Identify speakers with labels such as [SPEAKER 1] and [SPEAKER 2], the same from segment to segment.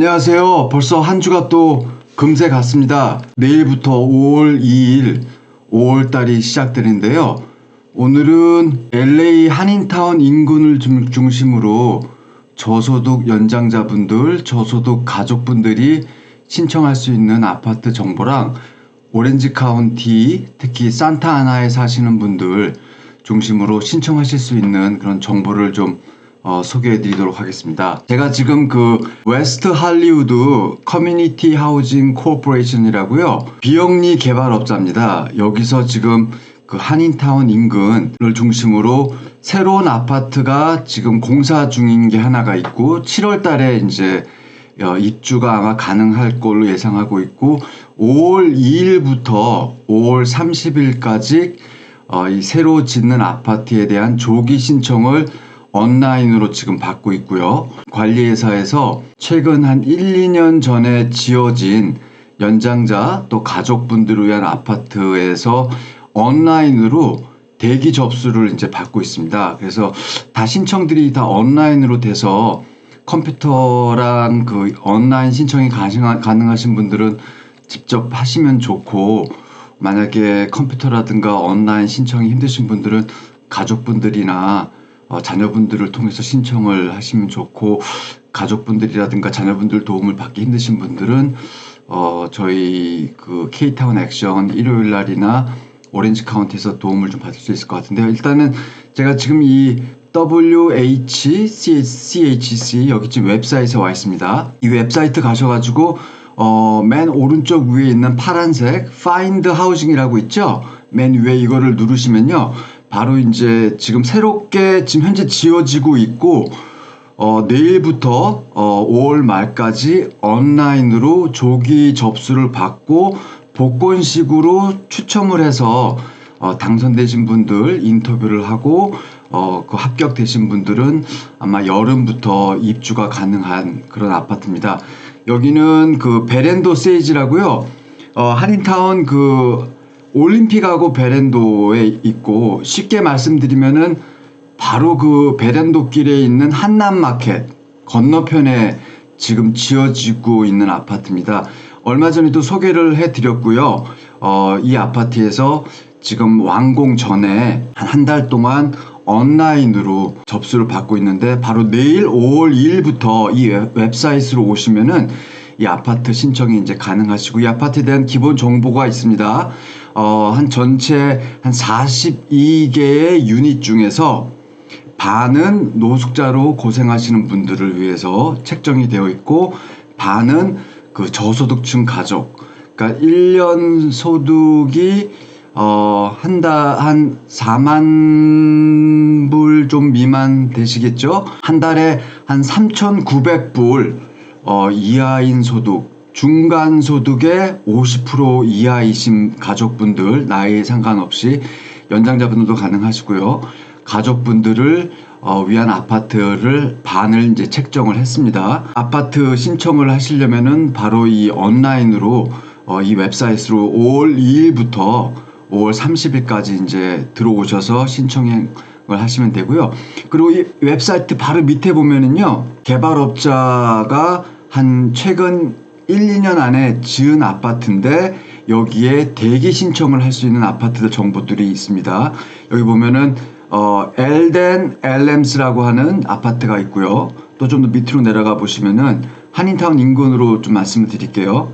[SPEAKER 1] 안녕하세요. 벌써 한 주가 또 금세 갔습니다. 내일부터 5월 2일 5월 달이 시작되는데요. 오늘은 LA 한인타운 인근을 중- 중심으로 저소득 연장자분들, 저소득 가족분들이 신청할 수 있는 아파트 정보랑 오렌지 카운티, 특히 산타아나에 사시는 분들 중심으로 신청하실 수 있는 그런 정보를 좀 어, 소개해 드리도록 하겠습니다. 제가 지금 그 웨스트 할리우드 커뮤니티 하우징 코퍼레이션이라고요. 비영리 개발업자입니다. 여기서 지금 그 한인타운 인근을 중심으로 새로운 아파트가 지금 공사 중인 게 하나가 있고 7월 달에 이제 어, 입주가 아마 가능할 걸로 예상하고 있고 5월 2일부터 5월 30일까지 어, 이 새로 짓는 아파트에 대한 조기 신청을 온라인으로 지금 받고 있고요. 관리회사에서 최근 한 1, 2년 전에 지어진 연장자 또 가족분들을 위한 아파트에서 온라인으로 대기 접수를 이제 받고 있습니다. 그래서 다 신청들이 다 온라인으로 돼서 컴퓨터랑 그 온라인 신청이 가능하- 가능하신 분들은 직접 하시면 좋고 만약에 컴퓨터라든가 온라인 신청이 힘드신 분들은 가족분들이나 어, 자녀분들을 통해서 신청을 하시면 좋고 가족분들이라든가 자녀분들 도움을 받기 힘드신 분들은 어, 저희 그 K타운 액션 일요일 날이나 오렌지 카운티에서 도움을 좀 받을 수 있을 것 같은데요. 일단은 제가 지금 이 WHCHC 여기 지금 웹사이트에 와 있습니다. 이 웹사이트 가셔가지고 어, 맨 오른쪽 위에 있는 파란색 Find Housing이라고 있죠. 맨 위에 이거를 누르시면요. 바로 이제 지금 새롭게 지금 현재 지어지고 있고 어, 내일부터 어, 5월 말까지 온라인으로 조기 접수를 받고 복권식으로 추첨을 해서 어, 당선되신 분들 인터뷰를 하고 어, 그 합격되신 분들은 아마 여름부터 입주가 가능한 그런 아파트입니다. 여기는 그 베렌도 세이지라고요. 어, 한인타운 그 올림픽하고 베렌도에 있고 쉽게 말씀드리면은 바로 그 베렌도 길에 있는 한남마켓 건너편에 지금 지어지고 있는 아파트입니다. 얼마 전에도 소개를 해드렸고요. 어, 이 아파트에서 지금 완공 전에 한한달 동안 온라인으로 접수를 받고 있는데 바로 내일 5월 2일부터 이 웹- 웹사이트로 오시면은 이 아파트 신청이 이제 가능하시고 이 아파트에 대한 기본 정보가 있습니다. 어, 한 전체 한 42개의 유닛 중에서 반은 노숙자로 고생하시는 분들을 위해서 책정이 되어 있고 반은 그 저소득층 가족 그러니까 1년 소득이 어, 한 달, 한 4만 불 좀 미만 되시겠죠? 한 달에 한 3,900불, 어, 이하인 소득, 중간 소득의 50% 이하이신 가족분들, 나이에 상관없이 연장자분들도 가능하시고요. 가족분들을 어, 위한 아파트를 반을 이제 책정을 했습니다. 아파트 신청을 하시려면은 바로 이 온라인으로 어, 이 웹사이트로 5월 2일부터 5월 30일까지 이제 들어오셔서 신청을 하시면 되고요. 그리고 이 웹사이트 바로 밑에 보면은요. 개발업자가 한 최근 1, 2년 안에 지은 아파트인데 여기에 대기 신청을 할 수 있는 아파트들 정보들이 있습니다. 여기 보면은 어, 엘덴 엘렘스라고 하는 아파트가 있고요. 또 좀 더 밑으로 내려가 보시면은 한인타운 인근으로 좀 말씀을 드릴게요.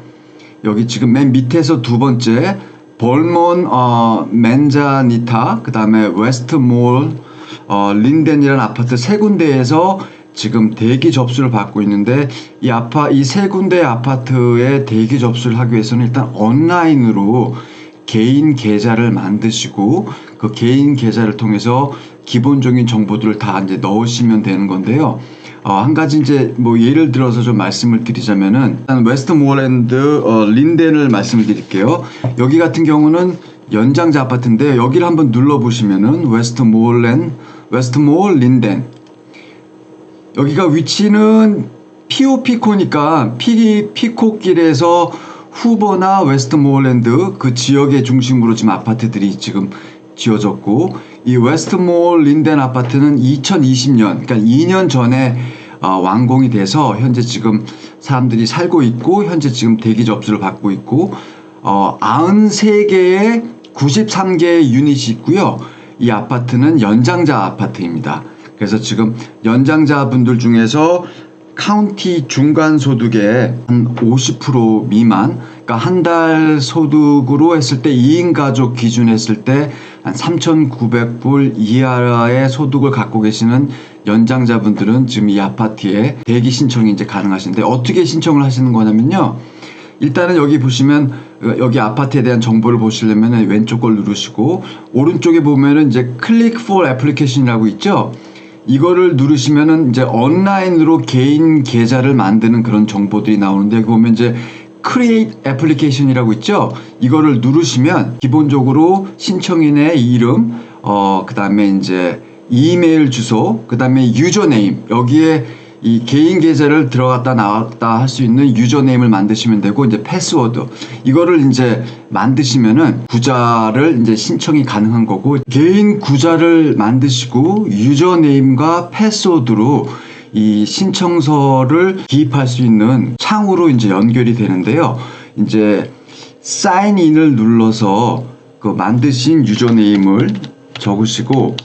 [SPEAKER 1] 여기 지금 맨 밑에서 두 번째 볼몬 어, 맨자니타 그 다음에 웨스트몰 어, 린덴이라는 아파트 세 군데에서 지금 대기 접수를 받고 있는데 이 아파 이 세 군데 아파트에 대기 접수를 하기 위해서는 일단 온라인으로 개인 계좌를 만드시고 그 개인 계좌를 통해서 기본적인 정보들을 다 이제 넣으시면 되는 건데요. 어, 한 가지 이제 뭐 예를 들어서 좀 말씀을 드리자면은 일단 웨스트모랜드 어, 린덴을 말씀을 드릴게요. 여기 같은 경우는 연장자 아파트인데 여기를 한번 눌러 보시면은 웨스트모랜 웨스트몰 린덴 여기가 위치는 피오피코니까 피 피코길에서 후보나 웨스트모어랜드 그 지역의 중심으로 지금 아파트들이 지금 지어졌고 이 웨스트몰 린덴 아파트는 2020년 그러니까 2년 전에 어, 완공이 돼서 현재 지금 사람들이 살고 있고 현재 지금 대기 접수를 받고 있고 어, 93개의 93개의 유닛이 있고요. 이 아파트는 연장자 아파트입니다. 그래서 지금 연장자분들 중에서 카운티 중간 소득의 한 50% 미만, 그러니까 한 달 소득으로 했을 때 2인 가족 기준 했을 때 한 3,900불 이하의 소득을 갖고 계시는 연장자분들은 지금 이 아파트에 대기 신청이 이제 가능하신데 어떻게 신청을 하시는 거냐면요. 일단은 여기 보시면 여기 아파트에 대한 정보를 보시려면 왼쪽 걸 누르시고 오른쪽에 보면은 이제 클릭 for application이라고 있죠. 이거를 누르시면은 이제 온라인으로 개인 계좌를 만드는 그런 정보들이 나오는데 여기 보면 이제 create application이라고 있죠. 이거를 누르시면 기본적으로 신청인의 이름, 어, 그 다음에 이제 이메일 주소, 그 다음에 유저네임, 여기에 이 개인 계좌를 들어갔다 나왔다 할 수 있는 유저네임을 만드시면 되고 이제 패스워드 이거를 이제 만드시면은 구자를 이제 신청이 가능한 거고 개인 구자를 만드시고 유저네임과 패스워드로 이 신청서를 기입할 수 있는 창으로 이제 연결이 되는데요. 이제 사인인을 눌러서 그 만드신 유저네임을 적으시고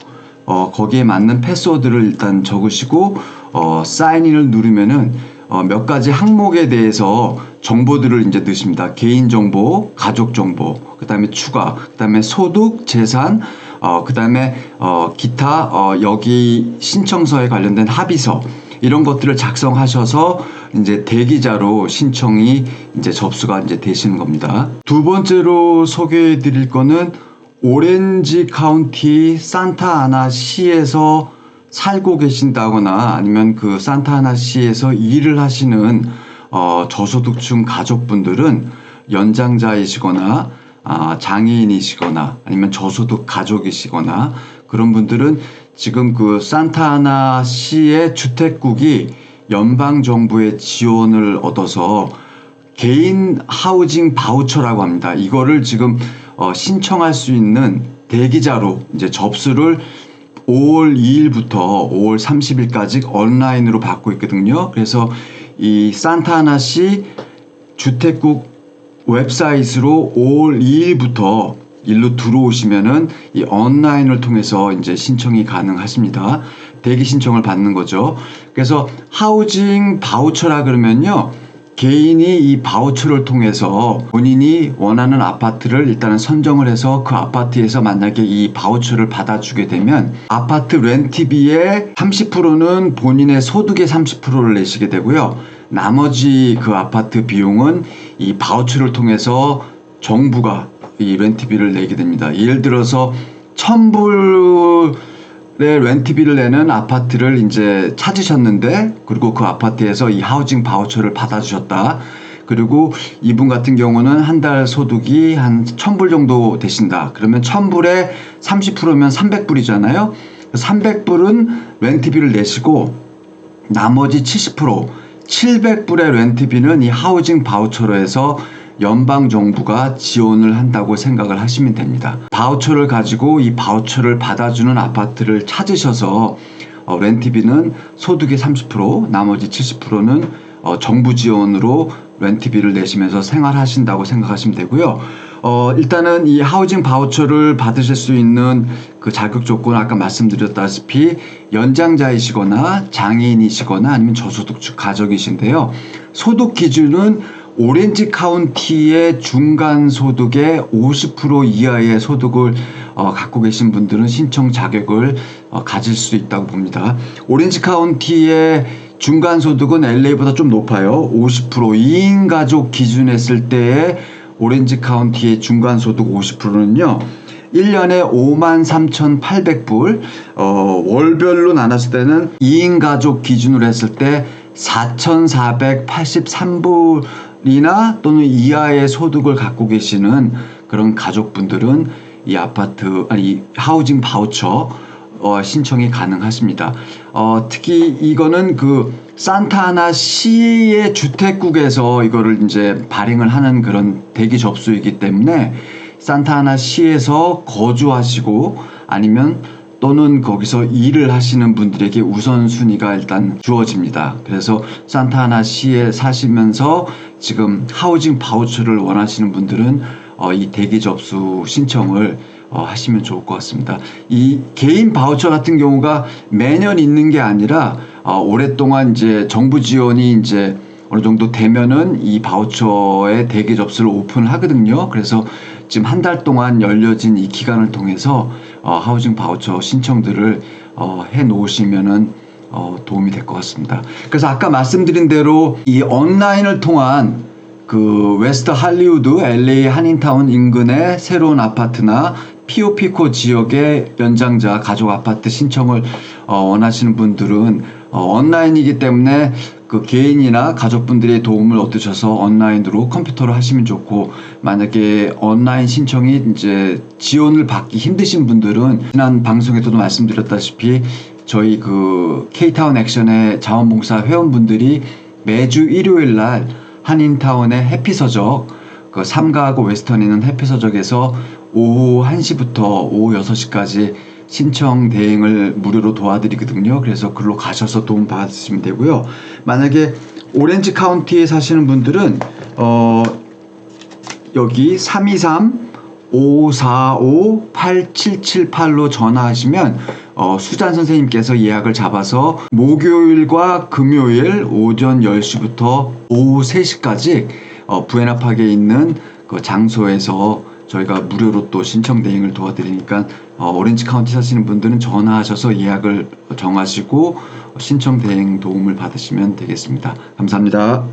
[SPEAKER 1] 어, 거기에 맞는 패스워드를 일단 적으시고 어, 사인인을 누르면은 어, 몇 가지 항목에 대해서 정보들을 이제 넣으십니다. 개인 정보, 가족 정보, 그 다음에 추가, 그 다음에 소득, 재산, 어, 그 다음에 어, 기타 어, 여기 신청서에 관련된 합의서 이런 것들을 작성하셔서 이제 대기자로 신청이 이제 접수가 이제 되시는 겁니다. 두 번째로 소개해 드릴 거는 오렌지 카운티 산타 아나 시에서 살고 계신다거나 아니면 그 산타아나 시에서 일을 하시는 어, 저소득층 가족분들은 연장자이시거나 아, 장애인이시거나 아니면 저소득 가족이시거나 그런 분들은 지금 그 산타아나 시의 주택국이 연방 정부의 지원을 얻어서 개인 하우징 바우처라고 합니다. 이거를 지금 어, 신청할 수 있는 대기자로 이제 접수를 5월 2일부터 5월 30일까지 온라인으로 받고 있거든요. 그래서 이 산타하나시 주택국 웹사이트로 5월 2일부터 일로 들어오시면은 이 온라인을 통해서 이제 신청이 가능하십니다. 대기 신청을 받는 거죠. 그래서 하우징 바우처라 그러면요. 개인이 이 바우처를 통해서 본인이 원하는 아파트를 일단은 선정을 해서 그 아파트에서 만약에 이 바우처를 받아주게 되면 아파트 렌트비의 30%는 본인의 소득의 30%를 내시게 되고요. 나머지 그 아파트 비용은 이 바우처를 통해서 정부가 이 렌트비를 내게 됩니다. 예를 들어서 천불 네, 렌트비를 내는 아파트를 이제 찾으셨는데 그리고 그 아파트에서 이 하우징 바우처를 받아주셨다. 그리고 이분 같은 경우는 한 달 소득이 한 1000불 정도 되신다. 그러면 1000불에 30%면 300불이잖아요. 300불은 렌트비를 내시고 나머지 70% 700불의 렌트비는 이 하우징 바우처로 해서 연방 정부가 지원을 한다고 생각을 하시면 됩니다. 바우처를 가지고 이 바우처를 받아주는 아파트를 찾으셔서 어, 렌트비는 소득의 30%, 나머지 70%는 어, 정부 지원으로 렌트비를 내시면서 생활하신다고 생각하시면 되고요. 어, 일단은 이 하우징 바우처를 받으실 수 있는 그 자격 조건은 아까 말씀드렸다시피 연장자이시거나 장애인이시거나 아니면 저소득 가족이신데요. 소득 기준은 오렌지 카운티의 중간 소득의 50% 이하의 소득을 어, 갖고 계신 분들은 신청 자격을 어, 가질 수 있다고 봅니다. 오렌지 카운티의 중간 소득은 LA보다 좀 높아요. 50% 2인 가족 기준 했을 때의 오렌지 카운티의 중간 소득 50%는요. 1년에 53,800불, 어, 월별로 나눴을 때는 2인 가족 기준으로 했을 때 4,483불 이나 또는 이하의 소득을 갖고 계시는 그런 가족분들은 이 아파트, 아니, 하우징 바우처, 어, 신청이 가능하십니다. 어, 특히 이거는 그 산타나 시의 주택국에서 이거를 이제 발행을 하는 그런 대기 접수이기 때문에 산타나 시에서 거주하시고 아니면 또는 거기서 일을 하시는 분들에게 우선순위가 일단 주어집니다. 그래서 산타하나 시에 사시면서 지금 하우징 바우처를 원하시는 분들은 어, 이 대기 접수 신청을 어, 하시면 좋을 것 같습니다. 이 개인 바우처 같은 경우가 매년 있는 게 아니라 어, 오랫동안 이제 정부 지원이 이제 어느 정도 되면은 이 바우처의 대기 접수를 오픈을 하거든요. 그래서 지금 한 달 동안 열려진 이 기간을 통해서 어, 하우징 바우처 신청들을 어, 해 놓으시면은 어, 도움이 될 것 같습니다. 그래서 아까 말씀드린 대로 이 온라인을 통한 그 웨스트 할리우드 LA 한인타운 인근의 새로운 아파트나 피오피코 지역의 연장자 가족 아파트 신청을 어, 원하시는 분들은 어, 온라인이기 때문에 그 개인이나 가족분들의 도움을 얻으셔서 온라인으로 컴퓨터로 하시면 좋고 만약에 온라인 신청이 이제 지원을 받기 힘드신 분들은 지난 방송에서도 말씀드렸다시피 저희 그 K타운 액션의 자원봉사 회원분들이 매주 일요일 날 한인타운의 해피서적 그 삼가하고 웨스턴에 있는 해피서적에서 오후 1시부터 오후 6시까지 신청 대행을 무료로 도와드리거든요. 그래서 글로 가셔서 도움 받으시면 되고요. 만약에 오렌지 카운티에 사시는 분들은 어 여기 323 545 8778로 전화하시면 어, 수잔 선생님께서 예약을 잡아서 목요일과 금요일 오전 10시부터 오후 3시까지 어, 부에나팍에 있는 그 장소에서 저희가 무료로 또 신청 대행을 도와드리니까 어, 오렌지 카운티 사시는 분들은 전화하셔서 예약을 정하시고 신청 대행 도움을 받으시면 되겠습니다. 감사합니다.